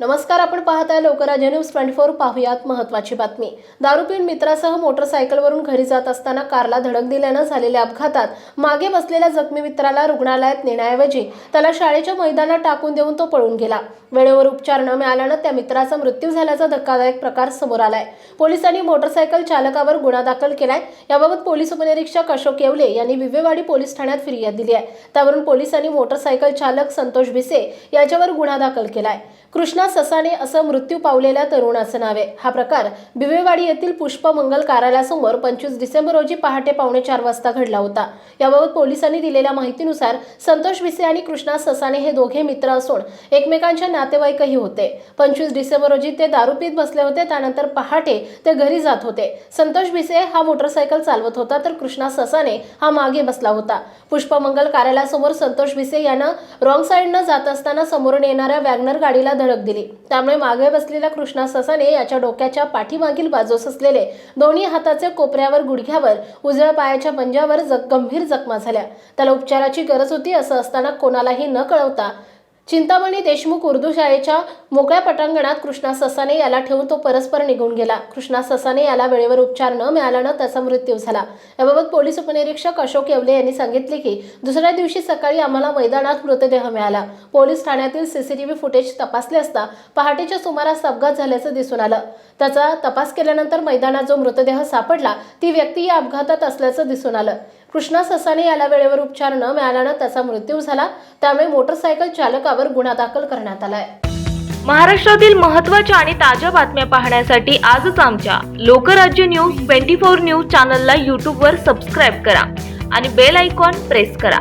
नमस्कार आपण पाहताय लोकराज्य न्यूज ट्वेंटी फोर पाहूयात महत्वाची बातमी. दारू पिऊन मित्रासह मोटरसायकलवरून घरी जात असताना कारला धडक दिल्यानं झालेल्या अपघातात मागे बसलेल्या जखमी मित्राला रुग्णालयात नेण्याऐवजी त्याला शाळेच्या मैदानात टाकून देऊन तो पळून गेला. वेळेवर उपचार न मिळाल्यानं त्या मित्राचा मृत्यू झाल्याचा धक्कादायक प्रकार समोर आलाय. पोलिसांनी मोटरसायकल चालकावर गुन्हा दाखल केलाय. याबाबत पोलीस उपनिरीक्षक अशोक येवले यांनी विवेवाडी पोलीस ठाण्यात फिर्याद दिली आहे. त्यावरून पोलिसांनी मोटरसायकल चालक संतोष भिसे याच्यावर गुन्हा दाखल केलाय. कृष्णा ससाने असं मृत्यू पावलेल्या तरुणाचं नाव आहे. हा प्रकार बिवेवाडी येथील पुष्पमंगल कार्यालयासमोर पंचवीस डिसेंबर रोजी पहाटे पावणे चार वाजता घडला होता. याबाबत पोलिसांनी दिलेल्या माहितीनुसार संतोष भिसे आणि कृष्णा ससाने हे दोघे मित्र असून एकमेकांच्या नातेवाईकही होते. पंचवीस डिसेंबर रोजी ते दारू पीत बसले होते त्यानंतर पहाटे ते घरी जात होते. संतोष भिसे हा मोटरसायकल चालवत होता तर कृष्णा ससाने हा मागे बसला होता. पुष्पमंगल कार्यालयासमोर संतोष भिसे यानं रॉंग साईडनं जात असताना समोरून येणाऱ्या वॅगनर गाडीला धडक दिली. त्यामुळे मागे बसलेल्या कृष्णा ससाने याच्या डोक्याच्या पाठीमागील बाजूस असलेले दोन्ही हाताचे कोपऱ्यावर गुडघ्यावर उजव्या पायाच्या पंजावर गंभीर जखमा झाल्या. त्याला उपचाराची गरज होती असं असताना कोणालाही न कळवता चिंतामणी देशमुख उर्दू शाळेच्या मोकळ्या पटांगणात कृष्णा ससाने याला ठेवून तो परस्पर निघून गेला. कृष्णा ससाने याला वेळेवर उपचार न मिळाल्यानं त्याचा मृत्यू झाला. याबाबत पोलीस उपनिरीक्षक अशोक येवले यांनी सांगितले की दुसऱ्या दिवशी सकाळी आम्हाला मैदानात मृतदेह मिळाला. पोलीस ठाण्यातील सीसीटीव्ही फुटेज तपासले असता पहाटेच्या सुमारास अपघात झाल्याचं दिसून आलं. त्याचा तपास केल्यानंतर मैदानात जो मृतदेह सापडला ती व्यक्ती या अपघातात असल्याचं दिसून आलं. कृष्णा ससाने याला वेळेवर उपचार न मिळाल्यानं त्याचा मृत्यू झाला. त्यामुळे मोटरसायकल चालकावर गुन्हा दाखल करण्यात आलाय. महाराष्ट्रातील महत्त्वाच्या आणि ताज्या बातम्या पाहण्यासाठी आजच आमच्या Lokrajya news twenty four news चॅनलला यूट्यूबवर सबस्क्राईब करा आणि बेल आयकॉन प्रेस करा.